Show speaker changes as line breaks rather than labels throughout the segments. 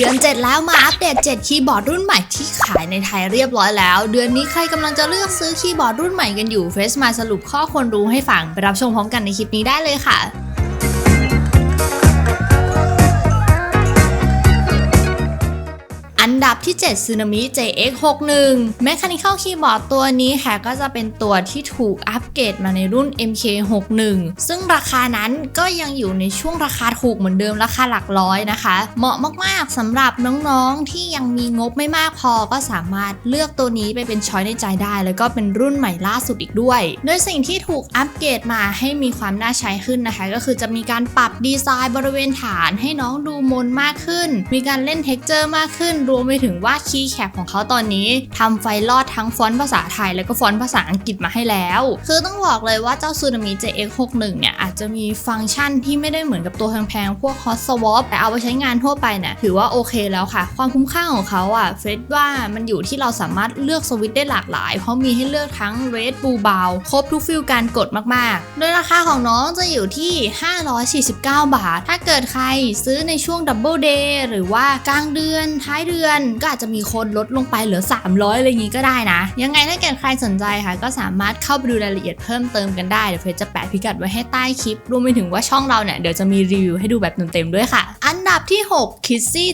เดือน 7 แล้วมาอัปเดต 7 คีย์บอร์ดรุ่นใหม่ที่ขายในไทยเรียบร้อยแล้ว เดือนนี้ใครกำลังจะเลือกซื้อคีย์บอร์ดรุ่นใหม่กันอยู่เฟสมาสรุปข้อควรรู้ให้ฟัง ไปรับชมพร้อมกันในคลิปนี้ได้เลยค่ะ ดับที่ 7 Tsunami JX61 Mechanical Keyboard ตัวนี้ค่ะก็จะเป็นตัวที่ถูกอัปเกรดมาในรุ่น MK61 ซึ่งราคานั้นก็ยังอยู่ในช่วงราคาถูกเหมือนเดิมราคาหลักร้อยนะคะ เหมาะมากๆสำหรับน้องๆที่ยังมีงบไม่มากพอก็สามารถเลือกตัวนี้ไปเป็นช้อยในใจได้ แล้วก็เป็นรุ่นใหม่ล่าสุดอีกด้วย โดยสิ่งที่ถูกอัปเกรดมาให้มีความน่าใช้ขึ้นนะคะ ก็คือจะมีการปรับดีไซน์บริเวณฐานให้น้องดูมนมากขึ้น มีการเล่นเท็กเจอร์มากขึ้นรวมไปถึงว่าคีย์แคปของเขาตอนนี้ทำไฟลอดทั้งฟอนต์ภาษาไทย แล้วก็ฟอนต์ภาษาอังกฤษมาให้แล้ว คือต้องบอกเลยว่าเจ้า Tsunami JX61 เนี่ยอาจจะมีฟังก์ชันที่ไม่ได้เหมือนกับตัวแพงๆ พวก Hot Swap แต่เอาไปใช้งานทั่วไปเนี่ยถือว่าโอเคแล้วค่ะ ความคุ้มค่าของเขาอะเฟรดว่ามันอยู่ที่เราสามารถเลือกสวิตได้หลากหลาย เพราะมีให้เลือกทั้ง Red Blue Brown ครบทุกฟิลการกดมากๆ โดยราคาของน้องจะอยู่ที่ 549 บาท ถ้าเกิดใครซื้อในช่วง Double Day หรือว่ากลางเดือนท้ายเดือนก็อาจจะมีคนลดลงไปเหลือ 300อะไรอย่างนี้ก็ได้นะ ยังไงถ้าเกิดใครสนใจค่ะ ก็สามารถเข้าไปดูรายละเอียดเพิ่มเติมกันได้ เดี๋ยวเฟซจะแปะพิกัดไว้ให้ใต้คลิป รวมไปถึงว่าช่องเราเนี่ยเดี๋ยวจะมีรีวิวให้ดูแบบเต็มๆด้วยค่ะ อันดับที่ 6 k i s s y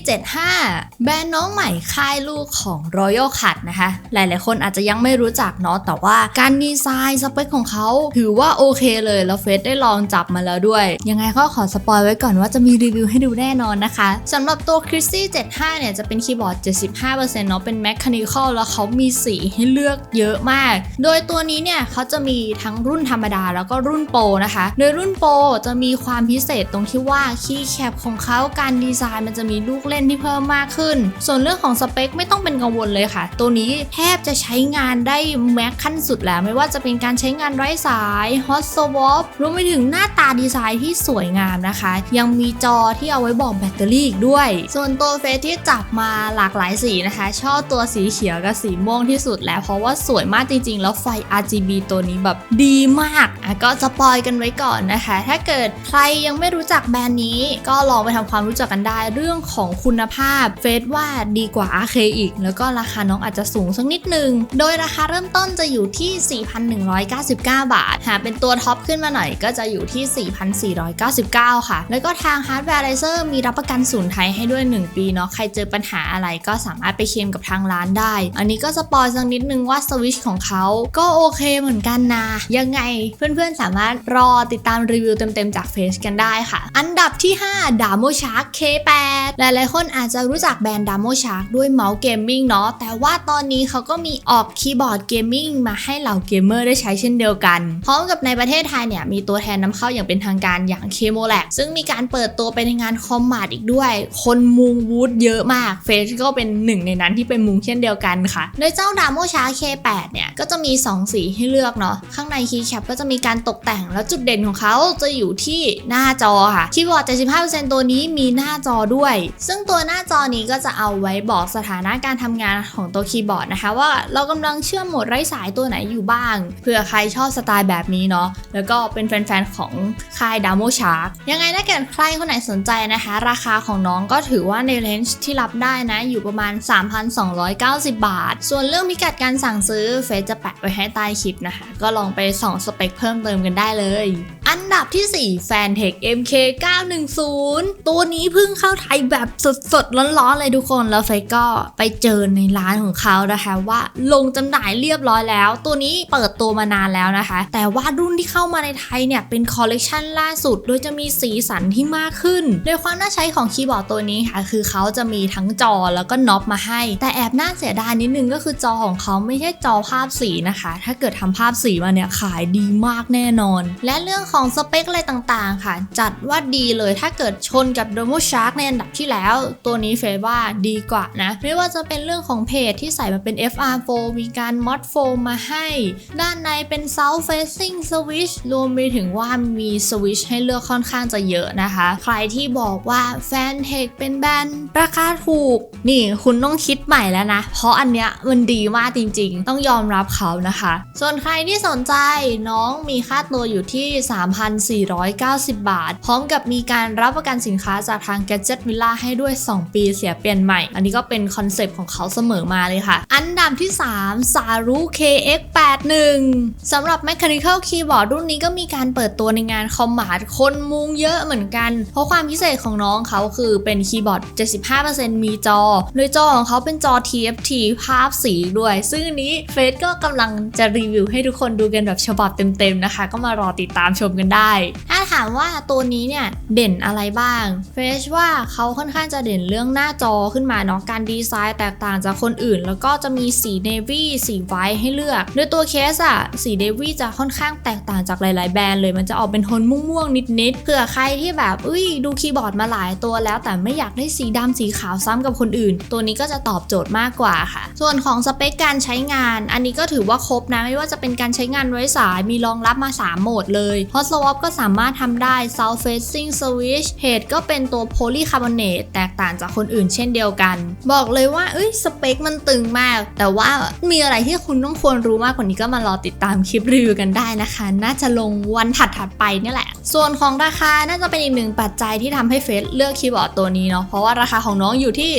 75 แบรนด์น้องใหม่ค่ายลูกของ Royal Cut นะคะ หลายๆคนอาจจะยังไม่รู้จักเนาะแต่ว่าการดีไซน์สเปคของเขาถือว่าโอเคเลยแล้วเฟซได้ลองจับมาแล้วด้วย ยังไงก็ขอสปอยไว้ก่อนว่าจะมีรีวิวให้ดูแน่นอนนะคะสำหรับตัว c r i s y 75เนี่ยจะเป็นคีย์บอร์ด75%เนาะเป็น Mechanical แล้วเขามีสีให้เลือกเยอะมาก โดยตัวนี้เนี่ยเขาจะมีทั้งรุ่นธรรมดาแล้วก็รุ่นโปรนะคะ โดยรุ่นโปรจะมีความพิเศษตรงที่ว่าคีย์แคปของเขาการดีไซน์มันจะมีลูกเล่นที่เพิ่มมากขึ้น ส่วนเรื่องของสเปคไม่ต้องเป็นกังวลเลยค่ะ ตัวนี้แทบจะใช้งานได้แม็กขั้นสุดแล้ว ไม่ว่าจะเป็นการใช้งานไร้สาย Hot Swap รวมไปถึงหน้าตาดีไซน์ที่สวยงามนะคะ ยังมีจอที่เอาไว้บอกแบตเตอรี่อีกด้วย ส่วนตัวเฟสที่จับมาหลากหลายสีนะคะ ชอบตัวสีเขียวกับสีม่วงที่สุดแล้ว เพราะว่าสวยมากจริง ๆ แล้วไฟ RGB ตัวนี้แบบดีมากอะก็สปอยกันไว้ก่อนนะคะ ถ้าเกิดใครยังไม่รู้จักแบรนด์นี้ ก็ลองไปทำความรู้จักกันได้ เรื่องของคุณภาพเฟสว่าดีกว่า RK อีก แล้วก็ราคาน้องอาจจะสูงสักนิดนึง โดยราคาเริ่มต้นจะอยู่ที่ 4,199 บาท หากเป็นตัวท็อปขึ้นมาหน่อยก็จะอยู่ที่ 4,499 ค่ะ แล้วก็ทางฮาร์ดแวร์ไลเซอร์มีรับประกันศูนย์ไทยให้ด้วย 1 ปีเนาะใครเจอปัญหาอะไรก็สามารถไปเคลมกับทางร้านได้ อันนี้ก็สปอยสักนิดนึงว่าสวิชของเขาก็โอเคเหมือนกันนะ ยังไงเพื่อนๆสามารถรอติดตามรีวิวเต็มๆจากเฟซกันได้ค่ะ อันดับที่5 d a m o Shark K8 หลายๆคนอาจจะรู้จักแบรนด์ d a m o Shark ด้วยเมาส์เกมมิ่งเนาะแต่ว่าตอนนี้เขาก็มีออกคีย์บอร์ดเกมมิ่งมาให้เหล่าเกมเมอร์ได้ใช้เช่นเดียวกัน พร้อมกับในประเทศไทยเนี่ยมีตัวแทนนำเข้าอย่างเป็นทางการอย่าง k m o l a b ซึ่งมีการเปิดตัวไปในงานคอมมาดอีกด้วย คนมุงวูดเยอะมากเฟซก็เป็นหนึ่งในนั้นที่เป็นมุงเช่นเดียวกันค่ะ โดยเจ้า d a m o Shark K8 เนี่ย ก็จะมี 2 สีให้เลือกเนาะ ข้างในคีย์แคปก็จะมีการตกแต่งแล้วจุดเด่นของเขาจะอยู่ที่หน้าจอค่ะคีย์บอร์ด75%ตัวนี้มีหน้าจอด้วย ซึ่งตัวหน้าจอนี้ก็จะเอาไว้บอกสถานะการทำงานของตัวคีย์บอร์ดนะคะ ว่าเรากำลังเชื่อมโหมดไร้สายตัวไหนอยู่บ้างเผื่อใครชอบสไตล์แบบนี้เนาะแล้วก็เป็นแฟนๆของค่าย d a m o Shark ยังไงถ้าเกิดใครคนไหนสนใจนะคะ ราคาของน้องก็ถือว่าในเลนจ์ที่รับได้นะอยู่ประมาณ 3,290 บาท ส่วนเรื่องพิกัดการสั่งซื้อเฟซจะแปะไว้ให้ใต้คลิปนะคะ ก็ลองไปส่องสเปคเพิ่มเติมกันได้เลย อันดับที่ 4 Fantech MK 910ตัวนี้เพิ่งเข้าไทยแบบสดๆ ร้อนๆ เลยทุกคน แล้วเฟก็ไปเจอในร้านของเขานะคะ ว่าลงจำหน่ายเรียบร้อยแล้ว ตัวนี้เปิดตัวมานานแล้วนะคะ แต่ว่ารุ่นที่เข้ามาในไทยเนี่ย เป็นคอลเลกชันล่าสุด โดยจะมีสีสันที่มากขึ้น โดยความน่าใช้ของคีย์บอร์ดตัวนี้ค่ะ คือเขาจะมีทั้งจอแล้วก็น็อปมาให้ แต่แอบน่าเสียดายนิดนึงก็คือจอของเขาไม่ใช่จอภาพสีนะคะ ถ้าเกิดทำภาพสีมาเนี่ยขายดีมากแน่นอน และเรื่องของของสเปคอะไรต่างๆ ค่ะ จัดว่าดีเลยถ้าเกิดชนกับ d o m o Shark ในอันดับที่แล้ว ตัวนี้เฟยว่าดีกว่านะ ไม่ว่าจะเป็นเรื่องของเพจที่ใส่มาเป็น FR4 มีการ mod โฟมมาให้ ด้านในเป็น South Facing Switch รวมไปถึงว่ามีสวิชให้เลือกค่อนข้างจะเยอะนะคะ ใครที่บอกว่าแฟนเทคเป็นแบรนด์ราคาถูก นี่คุณต้องคิดใหม่แล้วนะ เพราะอันเนี้ยมันดีมากจริงๆ ต้องยอมรับเขานะคะ ส่วนใครที่สนใจน้องมีค่าตัวอยู่ที่3,490 บาท พร้อมกับมีการรับประกันสินค้าจากทาง Gadget Villa ให้ด้วย 2 ปีเสียเปลี่ยนใหม่ อันนี้ก็เป็นคอนเซปต์ของเขาเสมอมาเลยค่ะ อันดับที่ 3 s a r u KX81 สำหรับ Mechanical Keyboard รุ่นนี้ก็มีการเปิดตัวในงานคอมมาร์ทคนมุงเยอะเหมือนกัน เพราะความพิเศษของน้องเขาคือเป็นคีย์บอร์ด 75%มีจอ โดยจอของเขาเป็นจอ TFT ภาพสีด้วย ซึ่งนนี้เฟสก็กำลังจะรีวิวให้ทุกคนดูกันแบบฉบับเต็มๆนะคะ ก็มารอติดตามชมกันได้ ถ้าถามว่าตัวนี้เนี่ยเด่นอะไรบ้างเฟสว่าเขาค่อนข้างจะเด่นเรื่องหน้าจอขึ้นมาเนาะการดีไซน์แตกต่างจากคนอื่น แล้วก็จะมีสีเนวี่สีไวท์ให้เลือกโดยตัวเคสอะสีเนวี่จะค่อนข้างแตกต่างจากหลาย ๆ แบรนด์เลยมันจะออกเป็นโทนม่วง ๆ นิด ๆ เผื่อใครที่แบบอุ้ยดูคีย์บอร์ดมาหลายตัวแล้วแต่ไม่อยากได้สีดำสีขาวซ้ำกับคนอื่น ตัวนี้ก็จะตอบโจทย์มากกว่าค่ะ ส่วนของสเปคการใช้งาน อันนี้ก็ถือว่าครบนะไม่ว่าจะเป็นการใช้งานไร้สายมีรองรับมา 3 โหมดเลย Hot Swap ก็สามารถทำได้ South Facing Switch Head ก็เป็นตัว Polycarbonate แตกต่างจากคนอื่นเช่นเดียวกัน บอกเลยว่าเอ้ยสเปคมันตึงมาก แต่ว่ามีอะไรที่คุณต้องควรรู้มากกว่านี้ก็มารอติดตามคลิปรีวิวกันได้นะคะ น่าจะลงวันถัดๆไปนี่แหละ ส่วนของราคาน่าจะเป็นอีกหนึ่งปัจจัยที่ทำให้เฟซเลือกคีย์บอร์ดตัวนี้เนาะเพราะว่าราคาของน้องอยู่ที่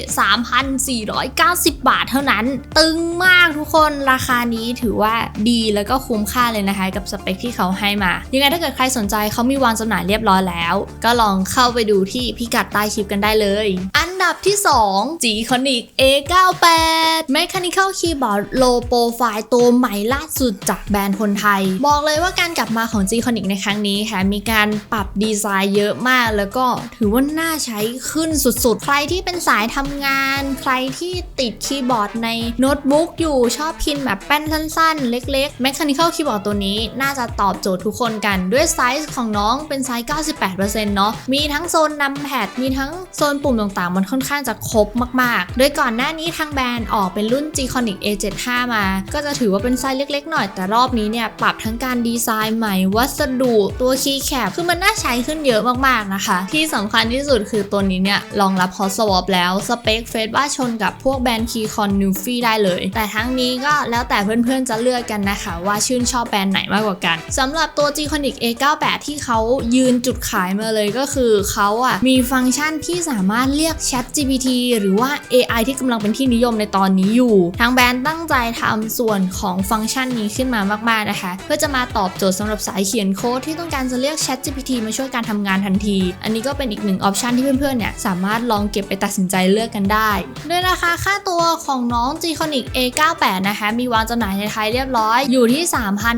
3,490 บาทเท่านั้น ตึงมากทุกคนราคานี้ถือว่าดีแล้วก็คุ้มค่าเลยนะคะ กับสเปคที่เขาให้มายังไงถ้าเกิดใครสนใจเขามีวางจำหน่ายเรียบร้อยแล้ว ก็ลองเข้าไปดูที่พิกัดใต้คลิปกันได้เลย อัน ดับที่ 2 G-Conic A98 Mechanical Keyboard Low Profile ตัวใหม่ล่าสุดจากแบรนด์คนไทย บอกเลยว่าการกลับมาของ G-Conic ในครั้งนี้ค่ะมีการปรับดีไซน์เยอะมาก แล้วก็ถือว่าน่าใช้ขึ้นสุดๆ ใครที่เป็นสายทำงาน ใครที่ติดคีย์บอร์ดในโน้ตบุ๊กอยู่ชอบพิมพ์แบบแป้นสั้นๆ เล็กๆ Mechanical Keyboard ตัวนี้น่าจะตอบโจทย์ทุกคนกันด้วยไซส์ของน้องเป็นไซส์ 98%เนาะมีทั้งโซนนำแพดมีทั้งโซนปุ่มต่างๆมันค่อนข้างจะครบมากๆ โดยก่อนหน้านี้ทางแบรนด์ออกเป็นรุ่น G-Conic A75 มา ก็จะถือว่าเป็นไซส์เล็กๆหน่อย แต่รอบนี้เนี่ยปรับทั้งการดีไซน์ใหม่ วัสดุตัวคีย์แคปคือมันน่าใช้ขึ้นเยอะมากๆนะคะ ที่สำคัญที่สุดคือตัวนี้เนี่ยรองรับ Hot Swap แล้วสเปคเฟสว่าชนกับพวกแบรนด์คีย์คอนนิวฟีได้เลย แต่ทั้งนี้ก็แล้วแต่เพื่อนๆจะเลือกกันนะคะ ว่าชื่นชอบแบรนด์ไหนมากกว่ากันสำหรับตัว G-Conic A98 ที่เขายืนจุดขายมาเลยก็คือเขาอะมีฟังก์ชันที่สามารถเรียก Chat GPT หรือว่า AI ที่กำลังเป็นที่นิยมในตอนนี้อยู่ ทางแบรนด์ตั้งใจทำส่วนของฟังก์ชันนี้ขึ้นมามากๆนะคะ เพื่อจะมาตอบโจทย์สำหรับสายเขียนโค้ดที่ต้องการจะเรียก Chat GPT มาช่วยการทำงานทันที อันนี้ก็เป็นอีกหนึ่งออปชันที่เพื่อนๆเนี่ยสามารถลองเก็บไปตัดสินใจเลือกกันได้ด้วยราคาค่าตัวของน้อง G-Conic A98 นะคะมีวางจำหน่ายในไทยเรียบร้อยอยู่ที่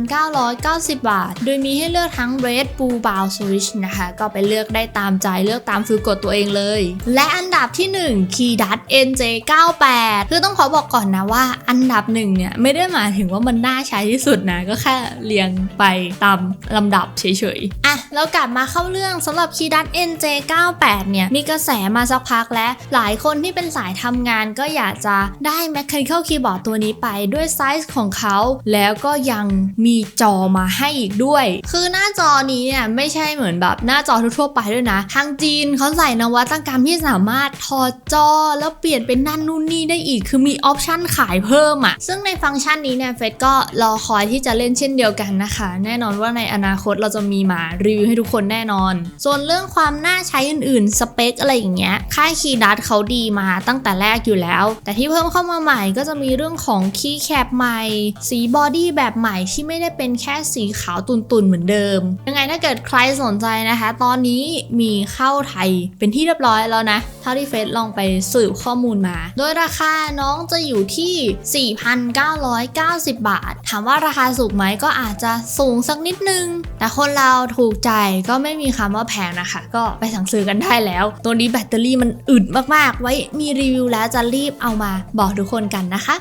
3,990 บาท โดยมีให้เลือกทั้ง Red Blue Brown Switch นะคะก็ไปเลือกได้ตามใจเลือกตามฟิลกดตัวเองเลย และอันดับที่1 Keydat NJ98 คือต้องขอบอกก่อนนะว่าอันดับหนึ่งเนี่ยไม่ได้หมายถึงว่ามันน่าใช้ที่สุดนะ ก็แค่เรียงไปตามลำดับเฉยๆ อะแล้วกลับมาเข้าเรื่องสำหรับ Keydat NJ98 เนี่ยมีกระแสมาสักพักและหลายคนที่เป็นสายทำงานก็อยากจะได้ Mechanical Keyboard ตัวนี้ไปด้วยไซส์ของเขา แล้วก็ยังมีจอมาให้อีกด้วย คือหน้าจอนี้เนี่ยไม่ใช่เหมือนแบบหน้าจอทั่วๆไปด้วยนะ ทางจีนเขาใส่นวัตกรรมที่สามารถถอดจอแล้วเปลี่ยนเป็นนั่นนู่นนี่ได้อีก คือมีออปชันขายเพิ่มอะ่ะซึ่งในฟังก์ชันนี้เนี่ยเฟสก็รอคอยที่จะเล่นเช่นเดียวกันนะคะ แน่นอนว่าในอนาคตเราจะมีมารีวิวให้ทุกคนแน่นอน ส่วนเรื่องความน่าใช้อื่นๆ สเปคอะไรอย่างเงี้ย ค่ายคีย์ดัตเขาดีมาตั้งแต่แรกอยู่แล้ว แต่ที่เพิ่มเข้ามาใหม่ก็จะมีเรื่องของคีย์แคปใหม่ สีบอดี้แบบใหม่ที่ไม่ได้เป็นแค่สีขาวตุ่นๆเหมือนเดิม ยังไงถ้าเกิดใครสนใจนะคะ ตอนนี้มีเข้าไทยเป็นที่เรียบร้อยแล้วนะ เท่าที่เฟซลองไปสืบข้อมูลมา โดยราคาน้องจะอยู่ที่ 4,990 บาท ถามว่าราคาสูงไหมก็อาจจะสูงสักนิดนึง แต่คนเราถูกใจก็ไม่มีคำว่าแพงนะคะ ก็ไปสั่งซื้อกันได้แล้ว ตัวนี้แบตเตอรี่มันอึดมากๆ ไว้มีรีวิวแล้วจะรีบเอามาบอกทุกคนกันนะคะ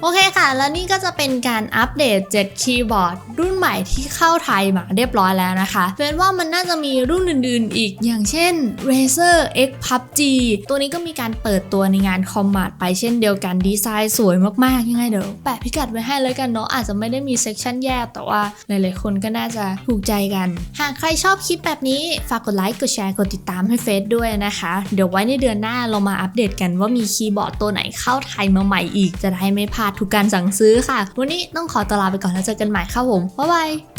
โอเคค่ะ แล้วนี่ก็จะเป็นการอัปเดต 7 คีย์บอร์ด รุ่น หม่ที่เข้าไทยมาเรียบร้อยแล้วนะคะเป็นว่ามันน่าจะมีรุ่นอื่นๆ อีกอย่างเช่น Razer X PUBG ตัวนี้ก็มีการเปิดตัวในงานคอมมาดไปเช่นเดียวกันดีไซน์สวยมากๆ ยังไงเดี๋ยวแปะพิกัดไว้ให้เลยกันเนาะอาจจะไม่ได้มีเซกชันแยกแต่ว่าหลายๆคนก็น่าจะถูกใจกัน หากใครชอบคลิปแบบนี้ฝากกดไลค์กดแชร์กดติดตามให้เฟซด้วยนะคะ เดี๋ยวไว้ในเดือนหน้าเรามาอัปเดตกันว่ามีคีย์บอร์ดตัวไหนเข้าไทยมาใหม่อีก จะได้ไม่พลาดทุกการสั่งซื้อค่ะ วันนี้ต้องขอตลาไปก่อนแล้วเจอกันใหม่ครับผมบ๊ายบาย Bye.